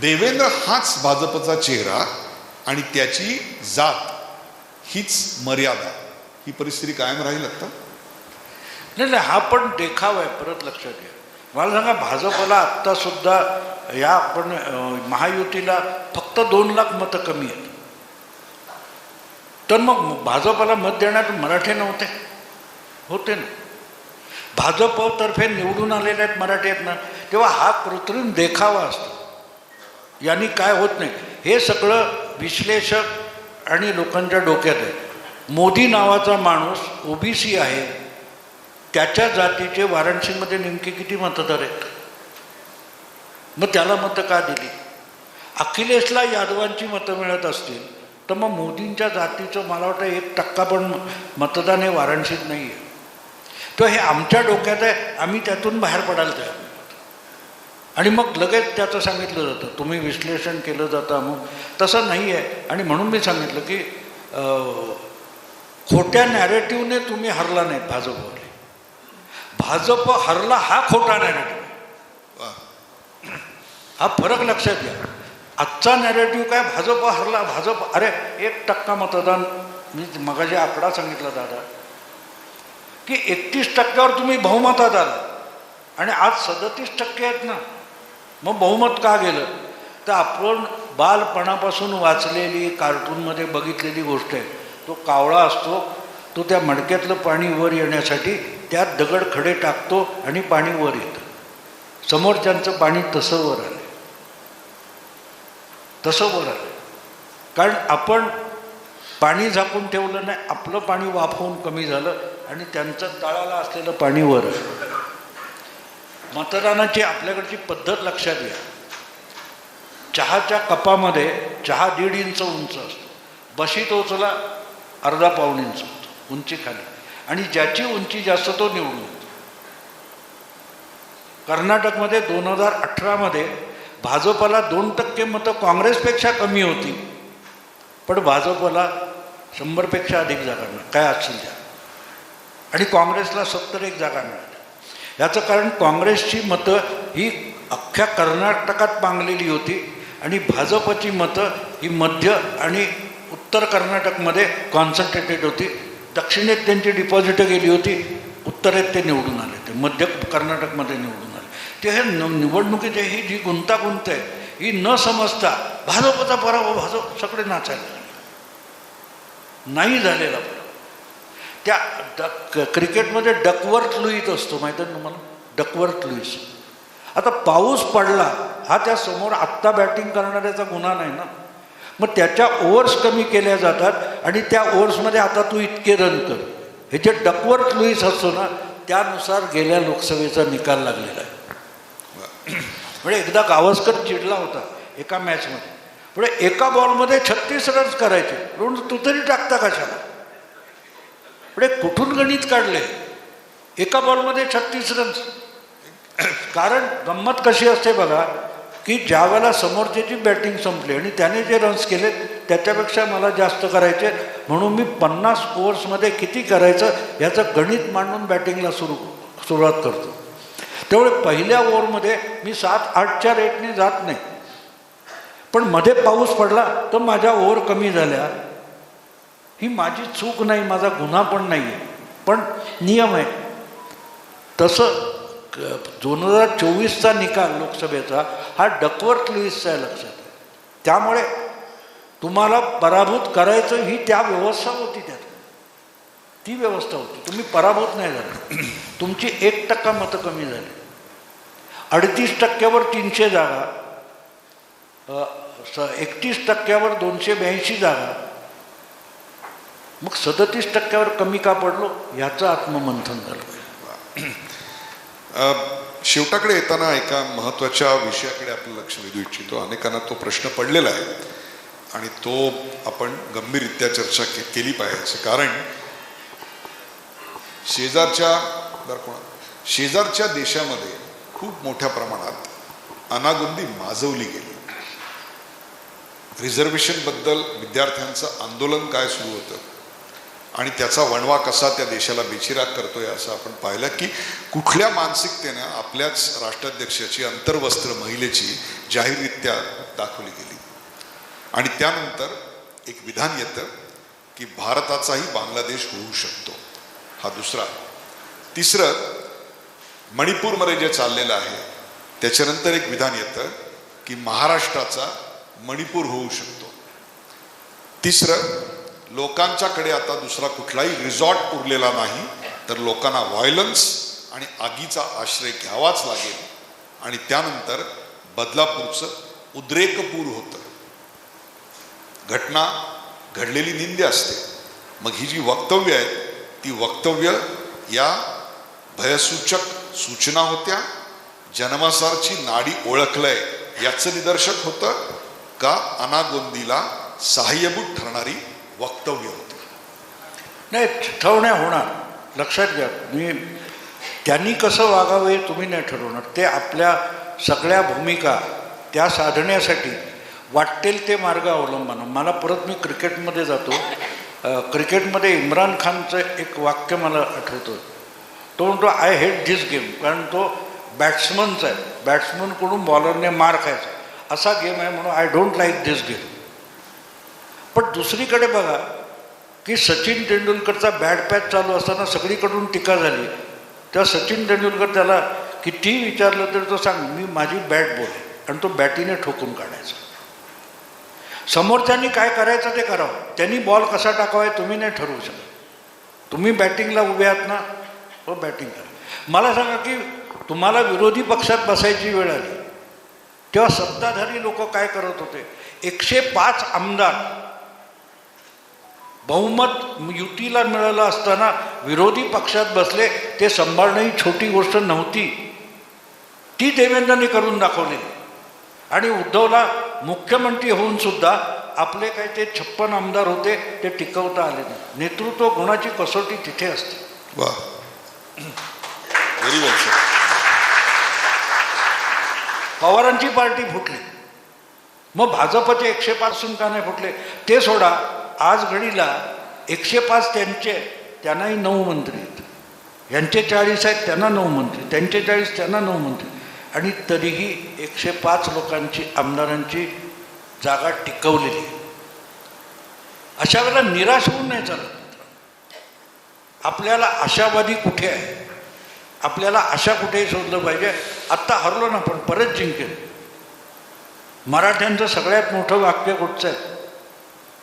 देवेंद्र हाच भाजपचा चेहरा आणि त्याची जात हीच मर्यादा. ही परिस्थिती कायम राहील आता नाही नाही हा पण देखावा आहे परत लक्षात घ्या. मला सांगा भाजपला आत्ता सुद्धा या आपण महायुतीला फक्त दोन लाख मतं कमी आहेत. तर मग भाजपला मत देण्यात मराठे नव्हते? होते ना. भाजपतर्फे निवडून आलेले आहेत मराठी आहेत ना तेव्हा हा कृत्रिम देखावा असतो. यांनी काय होत नाही. हे सगळं विश्लेषक आणि लोकांच्या डोक्यात आहे. मोदी नावाचा माणूस ओबीसी आहे. त्याच्या जातीचे वाराणसीमध्ये नेमके किती मतदार आहेत? मग त्याला मतं का दिली? अखिलेशला यादवांची मतं मिळत असतील तर मग मोदींच्या जातीचं मला वाटतं एक टक्का पण मतदान हे वाराणसीत नाही आहे तर हे आमच्या डोक्यात आहे आम्ही त्यातून बाहेर पडायला तयार आणि मग लगेच त्याचं सांगितलं जातं. तुम्ही विश्लेषण केलं जातं मग तसं नाही आहे आणि म्हणून मी सांगितलं की खोट्या नॅरेटिव्हने तुम्ही हरला नाही भाजपवरले भाजप हरला हा खोटा नॅरेटिव्ह हा फरक लक्षात घ्या. आजचा नॅरेटिव्ह काय? भाजप हरला भाजप अरे एक टक्का मतदान मी मगाशी आकडा सांगितला दादा. की एकतीस टक्क्यावर तुम्ही बहुमतात आला आणि आज सदतीस टक्के आहेत ना. मग बहुमत का गेलं? तर आपण बालपणापासून वाचलेली कार्टूनमध्ये बघितलेली गोष्ट आहे. तो कावळा असतो तो त्या मडक्यातलं पाणी वर येण्यासाठी त्यात दगड खडे टाकतो आणि पाणी वर येतं. समोरच्यांचं पाणी तसं वर आलं तसं वर आलं कारण आपण पाणी झाकून ठेवलं नाही आपलं पाणी वाफवून कमी झालं आणि त्यांचं तळाला असलेलं पाणी वर आलं. मतदानाची आपल्याकडची पद्धत लक्षात घ्या. चहाच्या कपामध्ये चहा दीड इंच उंच असतो. बशी टोचला अर्धा पाऊण इंच होतो उंची खाली आणि ज्याची उंची जास्त तो निवडून येतो. कर्नाटकमध्ये दोन हजार अठरामध्ये भाजपला दोन टक्के मतं काँग्रेसपेक्षा कमी होती. पण भाजपला शंभरपेक्षा अधिक जागा मिळाल्या काय असेल त्या आणि काँग्रेसला सत्तर एक जागा मिळाल्या. याचं कारण काँग्रेसची मतं ही अख्ख्या कर्नाटकात पांगलेली होती आणि भाजपची मतं ही मध्य आणि उत्तर कर्नाटकमध्ये कॉन्सन्ट्रेटेड होती. दक्षिणेत त्यांची डिपॉझिटं गेली होती उत्तरेत ते निवडून आले ते मध्य कर्नाटकमध्ये निवडून आले. ते हे न निवडणुकीची ही जी गुंतागुंत आहे ही न समजता भाजपचा पराभव भाजप सगळे नाचायला नाही झालेला त्या डक क्रिकेटमध्ये डकवर्थ लुईस असतो माहीत आहे ना तुम्हाला? Duckworth Lewis. आता पाऊस पडला हा त्या समोर आत्ता बॅटिंग करणाऱ्याचा गुन्हा नाही ना? मग त्याच्या ओव्हर्स कमी केल्या जातात आणि त्या ओव्हर्समध्ये आता तू इतके रन कर. हे जे डकवर्थ लुईस असतो ना त्यानुसार गेल्या लोकसभेचा निकाल लागलेला आहे. म्हणजे एकदा गावस्कर चिडला होता एका मॅचमध्ये पुढे म्हणजे एका बॉलमध्ये छत्तीस रन्स करायचे. म्हणून तू तरी टाकता कशाला? पुढे कुठून गणित काढले? एका बॉलमध्ये छत्तीस रन्स कारण गंमत कशी असते बघा की ज्या वेळेला समोरच्याची बॅटिंग संपली आणि त्याने जे रन्स केले त्याच्यापेक्षा मला जास्त करायचे म्हणून मी पन्नास ओव्हर्समध्ये किती करायचं याचं गणित मांडून बॅटिंगला सुरू सुरुवात करतो. त्यामुळे पहिल्या ओव्हरमध्ये मी सात आठच्या रेटने जात नाही. पण मध्ये पाऊस पडला तर माझ्या ओव्हर कमी झाल्या. ही माझी चूक नाही माझा गुन्हा पण नाही आहे पण नियम आहे. तसं दोन हजार चोवीसचा निकाल लोकसभेचा हा डकवर्थ लुईसचा आहे लक्षात. त्यामुळे तुम्हाला पराभूत करायचं ही त्या व्यवस्था होती त्यात. ती व्यवस्था होती. तुम्ही पराभूत नाही झाले. तुमची एक टक्का मतं कमी झाली. अडतीस टक्क्यावर तीनशे जागा स एकतीस टक्क्यावर दोनशे ब्याऐंशी जागा मग सदतीस टक्क्यावर कमी का पडलो याचं आत्ममंथन झालं. शेवटाकडे येताना एका महत्त्वाच्या विषयाकडे आपलं लक्ष वेधू इच्छितो. अनेकांना तो प्रश्न पडलेला आहे. आणि तो आपण गंभीररित्या चर्चा के केली पाहिजे. कारण शेजारच्या कोणा शेजारच्या देशामध्ये खूप मोठ्या प्रमाणात अनागुंदी माजवली गेली. रिझर्वेशनबद्दल विद्यार्थ्यांचं आंदोलन काय सुरू होतं? आणि त्याचा वणवा कसा त्या देशाला बेचिराग करतोय असं आपण पाहिलं की कुठल्या मानसिकतेनं आपल्याच राष्ट्राध्यक्षाची अंतर्वस्त्र महिलेची जाहीररित्या दाखवली गेली. आणि त्यानंतर एक विधान येतं की भारताचाही बांगलादेश होऊ शकतो. हा दुसरा. तिसरं मणिपूरमध्ये जे चाललेलं आहे त्याच्यानंतर एक विधान येतं की महाराष्ट्राचा मणिपूर होऊ शकतो. तिसरं लोकांच्याकडे आता दुसरा कुठलाही रिसॉर्ट उरलेला नाही तर लोकांना व्हायलन्स आणि आगीचा आश्रय घ्यावाच लागेल. आणि त्यानंतर बदलापूरचं उद्रेकपूर होतं. घटना घडलेली निंदे असते. मग ही जी वक्तव्य आहेत ती वक्तव्य या भयसूचक सूचना होत्या. जन्मासारची नाडी ओळखलंय याचं निदर्शक होतं का अनागोंदीला सहाय्यभूत ठरणारी वक्तव्य होतं. नाही ठरवण्या होणार. लक्षात घ्या मी त्यांनी कसं वागावं हे तुम्ही नाही ठरवणार. ते आपल्या सगळ्या भूमिका त्या साधण्यासाठी वाटेल ते मार्ग अवलंबन. मला परत मी क्रिकेटमध्ये जातो. क्रिकेटमध्ये इम्रान खानचं एक वाक्य मला आठवतं तो म्हणतो आय हेट धिस गेम कारण तो बॅट्समनचा आहे. बॅट्समनकडून बॉलरने मार खायचा असा गेम आहे म्हणून I don't like this game पण दुसरीकडे बघा की सचिन तेंडुलकरचा बॅड पॅच चालू असताना सगळीकडून टीका झाली. तेव्हा सचिन तेंडुलकर त्याला कितीही विचारलं तरी तो सांग मी माझी बॅट बोल. आणि तो बॅटीने ठोकून काढायचा. समोरच्यांनी काय करायचं ते करावं. त्यांनी बॉल कसा टाकावा हे तुम्ही नाही ठरवू शकत. तुम्ही बॅटिंगला उभे आहात ना हो बॅटिंग करा. मला सांगा की तुम्हाला विरोधी पक्षात बसायची वेळ आली. तेव्हा सत्ताधारी लोक काय करत होते? एकशे पाच आमदार बहुमत युतीला मिळालं असताना विरोधी पक्षात बसले ते सांभाळणं ही छोटी गोष्ट नव्हती. ती देवेंद्रने करून दाखवलेली आणि उद्धवला मुख्यमंत्री होऊन सुद्धा आपले काही ते छप्पन आमदार होते ते टिकवता आले नाही. नेतृत्व गुणाची कसोटी तिथे असते. वा व्हेरी वेल सर पवारांची पार्टी फुटली. मग भाजपचे एकशे पाचून का नाही फुटले? ते सोडा. आज घडीला एकशे पाच त्यांचे त्यांनाही नऊ मंत्री आहेत. यांचे चाळीस आहेत त्यांना नऊ मंत्री. त्यांचे चाळीस त्यांना नऊ मंत्री. आणि तरीही एकशे पाच लोकांची आमदारांची जागा टिकवलेली आहे. अशा वेळेला निराश होऊन नाही चालत. आपल्याला आशावादी कुठे आहे? आपल्याला आशा कुठेही शोधलं पाहिजे. आत्ता हरलो ना पण परत जिंकेल. मराठ्यांचं सगळ्यात मोठं वाक्य कुठचं आहे?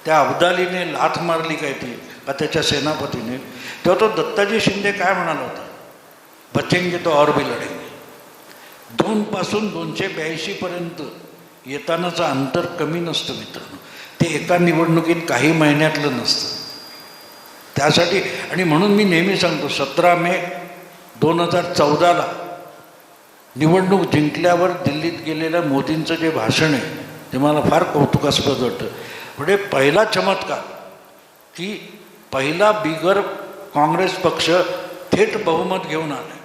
त्या अब्दालीने लाथ मारली काय ती? का त्याच्या सेनापतीने? तेव्हा तो दत्ताजी शिंदे काय म्हणाला होता? बचेंगे तो और भी लढेंगे दोनपासून दोनशे ब्याऐंशीपर्यंत येतानाचं अंतर कमी नसतं मित्रांनो. ते एका निवडणुकीत काही महिन्यातलं नसतं. त्यासाठी आणि म्हणून मी नेहमी सांगतो सतरा मे दोन हजार चौदाला निवडणूक जिंकल्यावर दिल्लीत गेलेल्या मोदींचं जे भाषण आहे ते मला फार कौतुकास्पद वाटतं. म्हणजे पहिला चमत्कार की पहिला बिगर काँग्रेस पक्ष थेट बहुमत घेऊन आले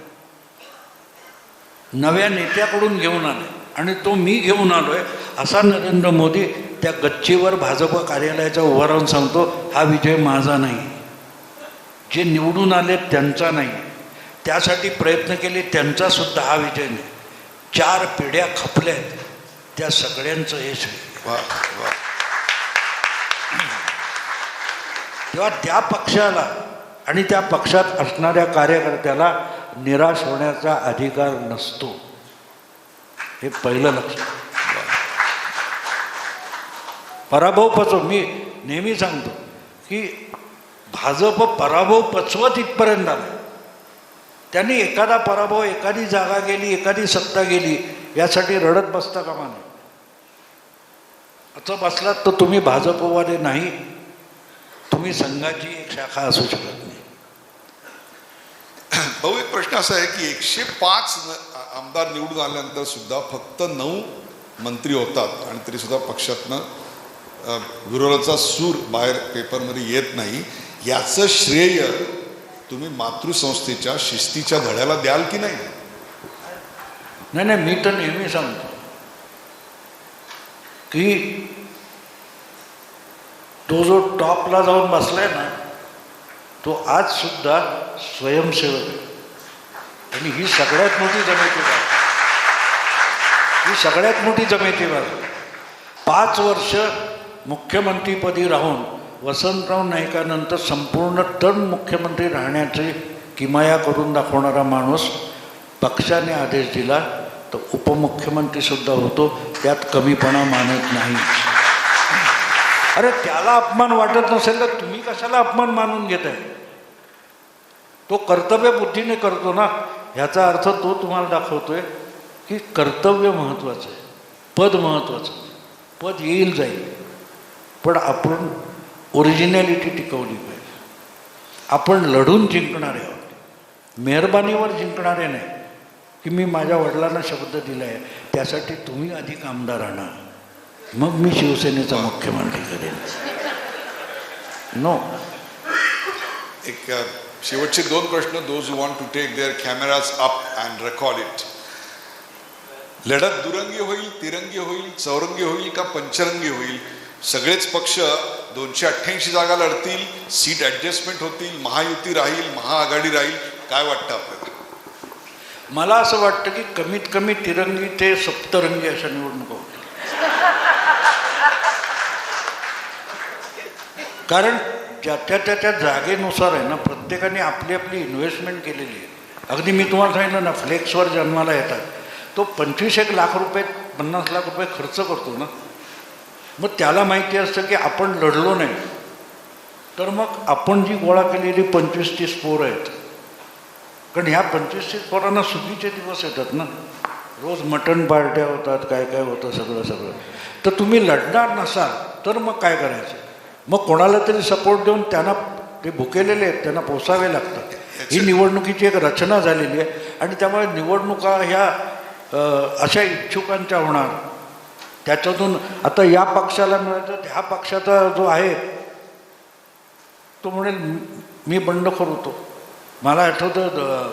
नव्या नेत्याकडून घेऊन आले आणि तो मी घेऊन आलो आहे असा नरेंद्र मोदी त्या गच्चीवर भाजप कार्यालयाचा उभा राहून सांगतो हा विजय माझा नाही. जे निवडून आले त्यांचा नाही. त्यासाठी प्रयत्न केले त्यांचा सुद्धा हा विजय नाही. चार पिढ्या खपल्या आहेत त्या सगळ्यांचं यश. आहे वा वा तेव्हा त्या पक्षाला आणि त्या पक्षात असणाऱ्या कार्यकर्त्याला निराश होण्याचा अधिकार नसतो. हे पहिलं लक्ष. पराभव पचव मी नेहमी सांगतो की भाजप पराभव पचवत इथपर्यंत आला त्यांनी एखादा पराभव एखादी जागा गेली एखादी सत्ता गेली यासाठी रडत बसता कामा नाही असं बसलात तर तुम्ही भाजपवाले नाही. तुम्ही संघाची एक शाखा असू शकत नाही. भाऊ एक प्रश्न असा आहे की एकशे पाच आमदार निवडून आल्यानंतर सुद्धा फक्त नऊ मंत्री होतात आणि तरी सुद्धा पक्षातनं विरोधाचा सूर बाहेर पेपरमध्ये येत नाही. याचं श्रेय तुम्ही मातृसंस्थेच्या शिस्तीच्या धड्याला द्याल की नाही? नाही नाही मी तर नेहमी सांगतो की तो जो टॉपला जाऊन बसलाय ना तो आज सुद्धा स्वयंसेवक आहे. आणि ही सगळ्यात मोठी जमेची ही सगळ्यात मोठी जमेची पाच वर्ष मुख्यमंत्रीपदी राहून वसंतराव नाईकानंतर संपूर्ण टर्म मुख्यमंत्री राहण्याची किमाया करून दाखवणारा माणूस पक्षाने आदेश दिला तर उपमुख्यमंत्रीसुद्धा होतो त्यात कमीपणा मानत नाही अरे त्याला अपमान वाटत नसेल तर तुम्ही कशाला अपमान मानून घेताय? तो कर्तव्य बुद्धीने करतो ना ह्याचा अर्थ तो तुम्हाला दाखवतोय की कर्तव्य महत्त्वाचं आहे पद महत्त्वाचं आहे. पद येईल जाईल पण आपण ओरिजिनॅलिटी टिकवली पाहिजे. आपण लढून जिंकणारे आहोत. मेहरबानीवर जिंकणारे नाही की मी माझ्या वडिलांना शब्द दिला आहे त्यासाठी तुम्ही अधिक आमदार आणा मग मी शिवसेनेचा मुख्यमंत्री करेन. नो एक शेवटचे दोन प्रश्न those want to take their cameras up and record it लढत दुरंगी होईल तिरंगी होईल चौरंगी होईल का पंचरंगी होईल? सगळेच पक्ष दोनशे अठ्ठ्याऐंशी जागा लढतील सीट ॲडजस्टमेंट होतील महायुती राहील महाआघाडी राहील. काय वाटतं आपल्याला? मला असं वाटतं की कमीत कमी तिरंगी ते सप्तरंगी अशा निवडणुका कारण ज्याच्या त्याच्या जागेनुसार आहे ना प्रत्येकाने आपली आपली इन्व्हेस्टमेंट केलेली आहे. अगदी मी तुम्हाला सांगितलं ना फ्लेक्सवर जन्माला येतात. तो पंचवीस एक लाख रुपये पन्नास लाख रुपये खर्च करतो ना. मग त्याला माहिती असतं की आपण लढलो नाही. तर मग आपण जी गोळा केलेली पंचवीस तीस पोरं आहेत. कारण ह्या पंचवीस तीस पोरांना सुगीचे दिवस येतात ना. रोज मटण पार्ट्या होतात काय काय होतं सगळं सगळं. तर तुम्ही लढणार नसाल तर मग काय करायचं? मग कोणाला तरी सपोर्ट देऊन त्यांना ते भुकेलेले आहेत त्यांना पोसावे लागतात. ही निवडणुकीची एक रचना झालेली आहे. आणि त्यामुळे निवडणुका ह्या अशा इच्छुकांच्या होणार. त्याच्यातून आता या पक्षाला तर ह्या पक्षाचा जो आहे तो म्हणेल मी बंडखोर होतो. मला आठवतं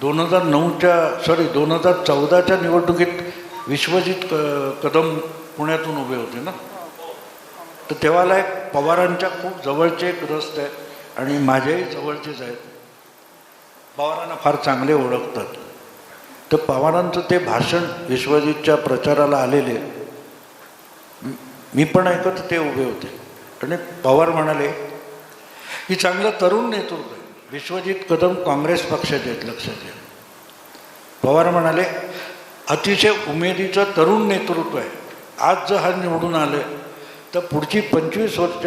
दोन हजार नऊच्या सॉरी दोन हजार चौदाच्या निवडणुकीत विश्वजित क कदम पुण्यातून उभे होते ना? तर तेव्हाला एक पवारांच्या खूप जवळचे एक ग्रस्त आहेत आणि माझ्याही जवळचेच आहेत. पवारांना फार चांगले ओळखतात. तर पवारांचं ते भाषण विश्वजितच्या प्रचाराला आलेले मी- पण ऐकत ते उभे होते. आणि पवार म्हणाले की चांगलं तरुण नेतृत्व आहे. विश्वजित कदम काँग्रेस पक्षाचे आहेत लक्षात घ्या. पवार म्हणाले अतिशय उमेदीचं तरुण नेतृत्व आहे. आज जर हा निवडून आलं तर पुढची पंचवीस वर्ष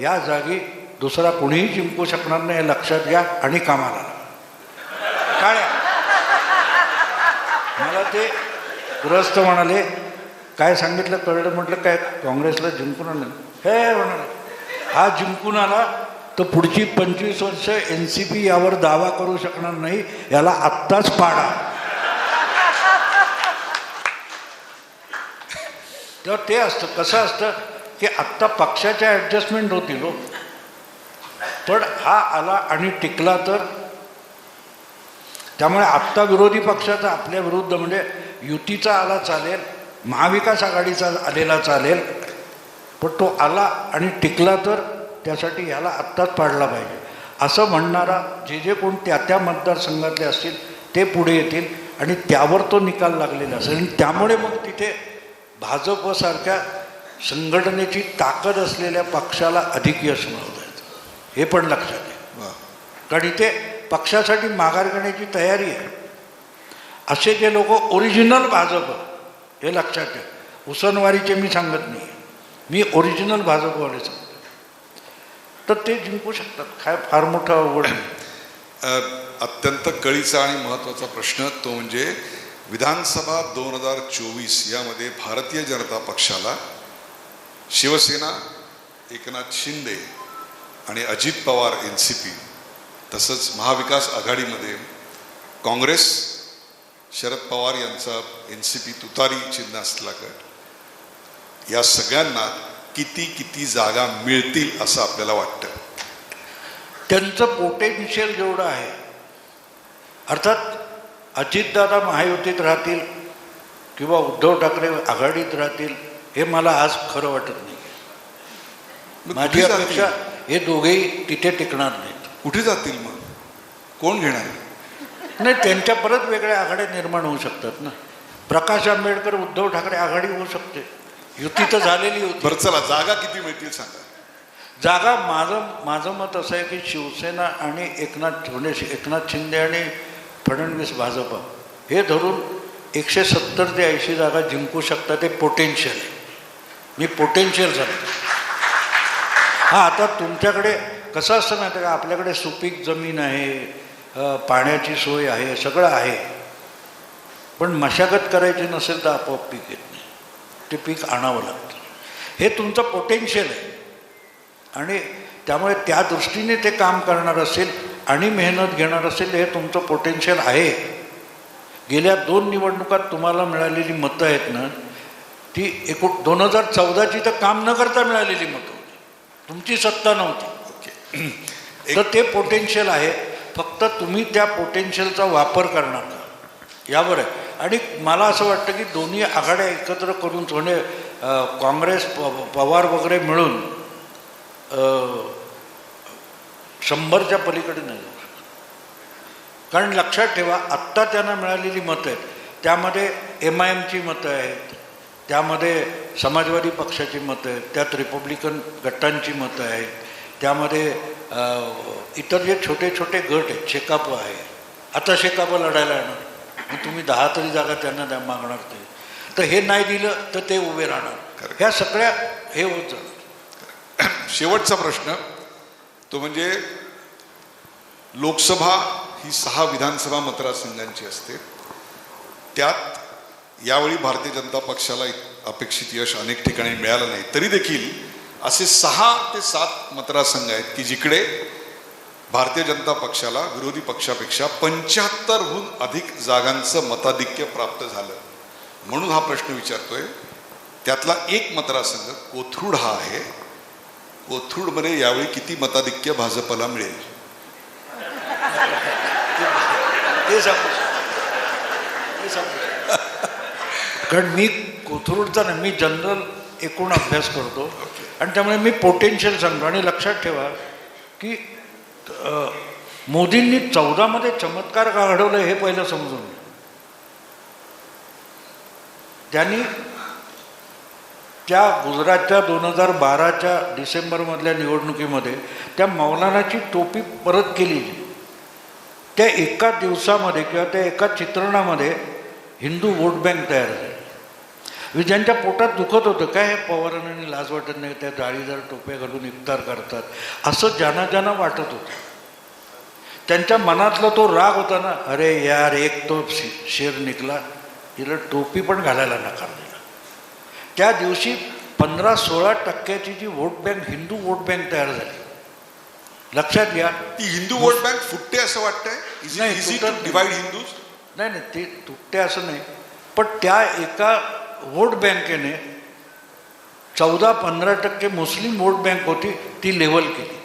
या जागी दुसरा कोणीही जिंकू शकणार नाही हे लक्षात घ्या आणि कामाला काळ्या. काय मला ते ग्रस्त म्हणाले काय सांगितलं कळलं? म्हटलं काय काँग्रेसला जिंकून आलं हे म्हणाले हा जिंकून आला तर पुढची पंचवीस वर्ष एन सी पी यावर दावा करू शकणार नाही याला आत्ताच पाडा. तर ते असतं कसं असतं? की आत्ता पक्षाच्या ॲडजस्टमेंट होतील हो पण हा आला आणि टिकला तर. त्यामुळे आत्ता विरोधी पक्षाचा आपल्या विरुद्ध म्हणजे युतीचा आला चालेल महाविकास आघाडीचा आलेला चालेल पण तो आला आणि टिकला तर त्यासाठी ह्याला आत्ताच पाडला पाहिजे. असं म्हणणारा जे जे कोण त्या त्या मतदारसंघातले असतील ते पुढे येतील आणि त्यावर तो निकाल लागलेला असेल. आणि त्यामुळे मग तिथे भाजपसारख्या संघटनेची ताकद असलेल्या पक्षाला अधिक यश मिळवता येतं. हे पण लक्षात घ्या. कारण इथे पक्षासाठी माघार घेण्याची तयारी आहे. असे जे लोक ओरिजिनल भाजप हे लक्षात घ्या. उसनवारीचे मी सांगत नाही. मी ओरिजिनल भाजपवाले सांगतो. तर ते जिंकू शकतात. काय फार मोठं अवघड अत्यंत कळीचा आणि महत्त्वाचा प्रश्न तो म्हणजे विधानसभा दोन हजार चोवीस यामध्ये भारतीय जनता पक्षाला शिवसेना एकनाथ शिंदे आणि Ajit Pawar N C P तसंच महाविकास आघाडीमध्ये काँग्रेस शरद पवार यांचा एन सी पी तुतारी चिन्ह असलेला गट या सगळ्यांना किती किती जागा मिळतील असं आपल्याला वाटतं? त्यांचं पोटेन्शियल जेवढं आहे अर्थात अजितदादा महायुतीत राहतील किंवा उद्धव ठाकरे आघाडीत राहतील हे मला आज खरं वाटत नाही माझी अपेक्षा? हे दोघेही तिथे टिकणार नाहीत. कुठे जातील मग? कोण घेणार? नाही त्यांच्या परत वेगळ्या आघाड्या निर्माण होऊ शकतात ना. प्रकाश आंबेडकर उद्धव ठाकरे आघाडी होऊ शकते. युती तर झालेली होती. बरं चला जागा किती मिळतील सांगा. जागा माझं माझं मत असं आहे की शिवसेना आणि एकनाथ शिंदे एकनाथ शिंदे आणि फडणवीस भाजप हे धरून एकशे सत्तर ते ऐंशी जागा जिंकू शकतात ते पोटेन्शियल आहे. मी पोटेन्शियल झालं. हां आता तुमच्याकडे कसं असतं माहिती का? आपल्याकडे सुपीक जमीन आहे पाण्याची सोय आहे सगळं आहे. पण मशागत करायची नसेल तर आपोआप पीक येत नाही. ते पीक आणावं लागतं. हे तुमचं पोटेन्शियल आहे. आणि त्यामुळे त्या दृष्टीने ते काम करणार असेल आणि मेहनत घेणार असेल हे तुमचं पोटेन्शियल आहे. गेल्या दोन निवडणुकात तुम्हाला मिळालेली मतं आहेत ना ती एकूण दोन हजार चौदाची तर काम न करता मिळालेली मतं होती. तुमची सत्ता नव्हती. ओके. तर ते पोटेन्शियल आहे. फक्त तुम्ही त्या पोटेन्शियलचा वापर करणार का? यावर आहे. आणि मला असं वाटतं की दोन्ही आघाड्या एकत्र करून म्हणजे अं, काँग्रेस प- पवार वगैरे मिळून शंभरच्या पलीकडे नाही जाऊ शकत. कारण लक्षात ठेवा आत्ता त्यांना मिळालेली मतं आहेत. त्यामध्ये एम आय एमची मतं आहेत. त्यामध्ये समाजवादी पक्षाची मतं आहेत त्यात रिपब्लिकन गटांची मतं आहेत त्यामध्ये इतर जे छोटे छोटे गट आहेत शेकाप आहे आता शेकाप लढायला येणार. मग तुम्ही दहा तरी जागा त्यांना द्या मागणार ते. तर हे नाही दिलं तर ते उभे राहणार. ह्या सगळ्या हे होत जाणार. शेवटचा प्रश्न तो म्हणजे लोकसभा ही सहा विधानसभा मतदारसंघांची असते. त्यात यावेळी भारतीय जनता पक्षाला इत- अपेक्षित यश अनेक ठिकाणी मिळालं नाही. तरी देखील असे सहा ते सात मतदारसंघ आहेत की जिकडे भारतीय जनता पक्षाला विरोधी पक्षापेक्षा पंच्याहत्तरहून अधिक जागांचं मताधिक्य प्राप्त झालं. म्हणून हा प्रश्न विचारतोय. त्यातला एक मतदारसंघ कोथरूड हा आहे. कोथरूडमध्ये यावेळी किती मताधिक्य भाजपला मिळेल? ते सांगू ते सांगू कारण मी कोथरूडचा नाही मी जनरल एकूण अभ्यास करतो. आणि त्यामुळे मी पोटेन्शियल सांगतो. आणि लक्षात ठेवा की मोदींनी चौदामध्ये चमत्कार का घडवलं हे पहिलं समजून त्यांनी त्या गुजरातच्या दोन हजार बाराच्या डिसेंबरमधल्या निवडणुकीमध्ये त्या मौलानाची टोपी परत केली त्या एका दिवसामध्ये किंवा त्या एका चित्रणामध्ये हिंदू वोट बँक तयार झाली. ज्यांच्या पोटात दुखत होतं काय हे पवारांनी लाज वाटत नाही त्या जाळीदार टोप्या घालून इफ्तार करतात. असं ज्यांना ज्यांना वाटत होतं. त्यांच्या मनातला तो राग होता ना अरे यार एक तो शेर निघला हिला टोपी पण घालायला नकार दिला. त्या दिवशी पंधरा सोळा टक्क्याची जी vote bank Hindu vote bank तयार झाली. लक्षात घ्या. ती हिंदू वोट बँक फुटते असं वाटतंय? नाही नाही. ते तुटते असं नाही. पण त्या एका वोट बँकेने चौदा पंधरा टक्के मुस्लिम वोट बँक होती ती लेवल केली.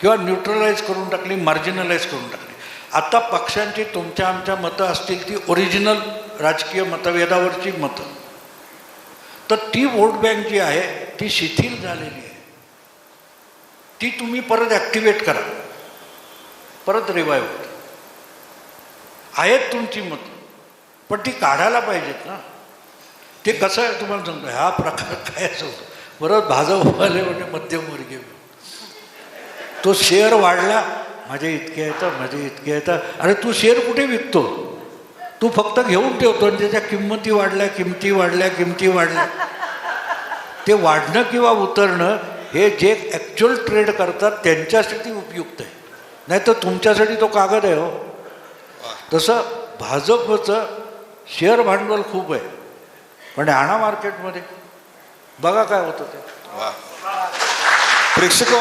किंवा न्यूट्रलाइज करून टाकली मार्जिनलाइज करून टाकली. आता पक्षांची तुमच्या आमच्या मतं असतील ती ओरिजिनल राजकीय मतभेदावरची मतं. तर ती वोट बँक जी आहे ती शिथिल झालेली आहे. ती तुम्ही परत ॲक्टिवेट करा. परत रिवाईव्ह आहेत तुमची मतं पण ती काढायला पाहिजेत ना. ते कसं आहे तुम्हाला सांगतो हा प्रकार काय असं. होतो परत भाजपवाले म्हणजे मध्यमवर्गीय तो शेअर वाढला माझे इतके येतं माझे इतके येतं. अरे तू शेअर कुठे विकतो? तू फक्त घेऊन ठेवतो आणि त्याच्या किंमती वाढल्या किमती वाढल्या किमती वाढल्या. ते वाढणं किंवा उतरणं हे जे ॲक्च्युअल ट्रेड करतात त्यांच्यासाठी उपयुक्त आहे. नाही तर तुमच्यासाठी तो कागद आहे हो. तसं भाजपचं शेअर भांडवल खूप आहे. पण आणा मार्केटमध्ये बघा काय होतं ते. वा. प्रेक्षक हो.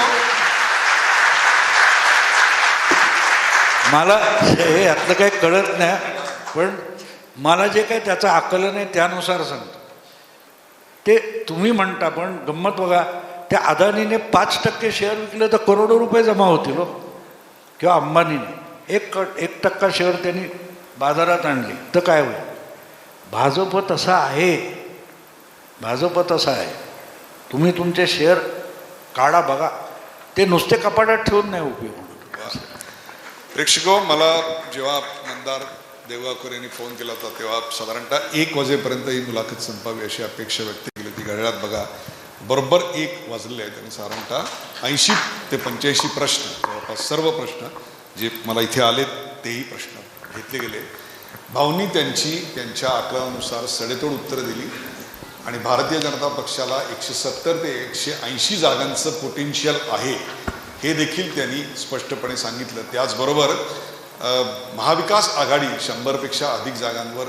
मला हे यातलं काही कळत नाही पण मला जे काही त्याचं आकलन आहे त्यानुसार सांगतो. ते तुम्ही म्हणता पण गंमत बघा त्या अदानीने पाच टक्के शेअर विकले तर करोडो रुपये जमा होतील हो. किंवा अंबानीने. एक एक टक्का शेअर त्यांनी बाजारात आणले तर काय होईल? भाजप तसा आहे. भाजप तसा आहे. तुम्ही तुमचे शेअर काढा बघा. ते नुसते कपाटात ठेवून नाही उपयोग प्रेक्षको मला जेव्हा मंदार देवगावकर यांनी फोन केला होता तेव्हा साधारणतः एक वाजेपर्यंत ही मुलाखत संपावी अशी अपेक्षा व्यक्त केली होती. घड्याळात बघा बरोबर एक वाजलेले आहेत आणि साधारणतः ऐंशी ते पंच्याऐंशी प्रश्न जवळपास सर्व प्रश्न जे मला इथे आले तेही प्रश्न घेतले गेले. भाऊनी त्यांची त्यांच्या आकलनानुसार सडेतोड उत्तरं दिली. आणि भारतीय जनता पक्षाला एकशे सत्तर ते एकशे ऐंशी जागांचं पोटेन्शियल आहे हे देखील त्यांनी स्पष्टपणे सांगितलं. त्याचबरोबर महाविकास आघाडी शंभरपेक्षा अधिक जागांवर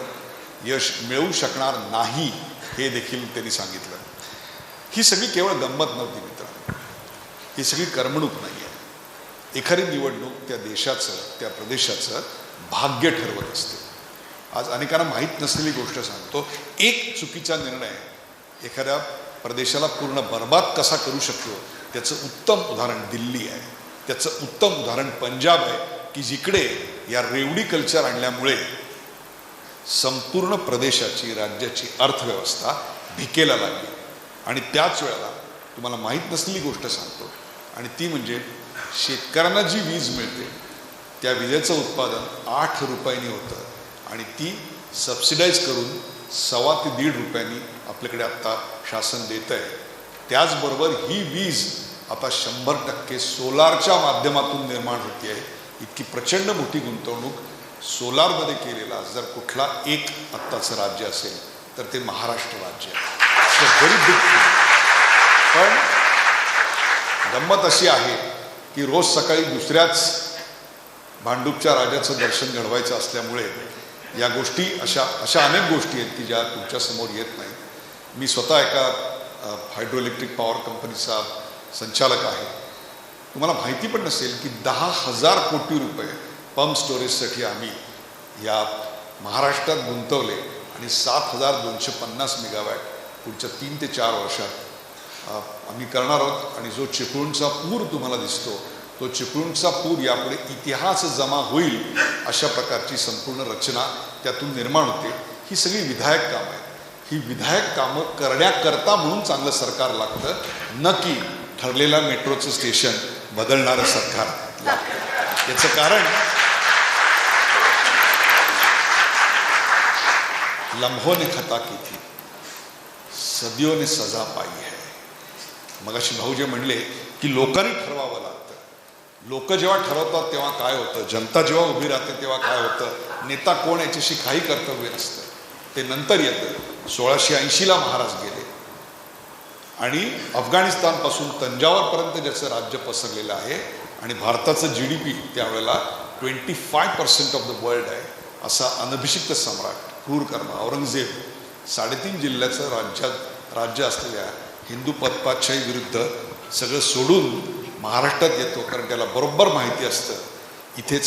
यश मिळवू शकणार नाही हे देखील त्यांनी सांगितलं. ही सगळी केवळ गंमत नव्हती मित्रांनो. ही सगळी करमणूक नाही आहे. एखादी निवडणूक त्या देशाचं त्या प्रदेशाचं भाग्य ठरवत असते. आज अनेकांना माहीत नसलेली गोष्ट सांगतो. एक चुकीचा निर्णय एखाद्या प्रदेशाला पूर्ण बर्बाद कसा करू शकतो? त्याचं उत्तम उदाहरण दिल्ली आहे. त्याचं उत्तम उदाहरण पंजाब आहे की जिकडे या रेवडी कल्चर आणल्यामुळे संपूर्ण प्रदेशाची राज्याची अर्थव्यवस्था भिकेला लागली. आणि त्याच वेळेला तुम्हाला माहीत नसलेली गोष्ट सांगतो. आणि ती म्हणजे शेतकऱ्यांना जी वीज मिळते त्या विजेचं उत्पादन आठ रुपयांनी होतं. आणि ती सबसिडाईज करून सव्वा ते दीड रुपयांनी आपल्याकडे आत्ता शासन देत आहे. त्याचबरोबर ही वीज आता शंभर टक्के सोलारच्या माध्यमातून निर्माण होती आहे. इतकी प्रचंड मोठी गुंतवणूक सोलारमध्ये केलेला जर कुठला एक आत्ताचं राज्य असेल तर ते महाराष्ट्र राज्य आहे. व्हेरी बिग पण गंमत अशी आहे की रोज सकाळी दुसऱ्याच भांडूपच्या राजाचं दर्शन घडवायचं असल्यामुळे या गोष्टी अशा अशा अनेक गोष्टी आहेत की ज्या तुमच्यासमोर येत नाहीत. मी स्वतः एका हायड्रो इलेक्ट्रिक पॉवर कंपनीचा संचालक आहे. तुम्हाला माहिती पण नसेल की दहा हजार कोटी रुपये पंप स्टोरेजसाठी आम्ही या महाराष्ट्रात गुंतवले आणि सात हजार दोनशे पन्नास मेगावॅट पुढच्या तीन ते चार वर्षात आम्ही करणार आहोत. आणि जो चिपळूणचा पूर तुम्हाला दिसतो तो चिपळूणचा पूर यापुढे इतिहास जमा होईल अशा प्रकारची संपूर्ण रचना त्यातून निर्माण होते. ही सगळी विधायक कामं आहेत. ही विधायक कामं करण्याकरता म्हणून चांगलं सरकार लागतं. न की ठरलेलं मेट्रोचं स्टेशन बदलणारं सरकार लागतं. याचं कारण लम्हों ने खता की थी. सदियों ने सजा पाई है. मगाशी भाऊ जे म्हणले की लोकांनी ठरवावं लागतं. लोक जेव्हा ठरवतात तेव्हा काय होतं? जनता जेव्हा उभी राहते तेव्हा काय होतं? नेता कोण याच्याशी काही कर्तव्य नसतं. ते नंतर येतं. सोळाशे ऐंशीला महाराज गेले. आणि अफगाणिस्तानपासून तंजावरपर्यंत ज्याचं राज्य पसरलेलं आहे आणि भारताचं जी डी पी त्यावेळेला twenty five percent of the world आहे असा अनभिषिक्त सम्राट क्रूर कर्म औरंगजेब साडेतीन जिल्ह्याचं राज्यात राज्य असलेल्या हिंदू पदपातशाही विरुद्ध सगळं सोडून महाराष्ट्रात येतो कारण त्याला बरोबर माहिती असतं. इथेच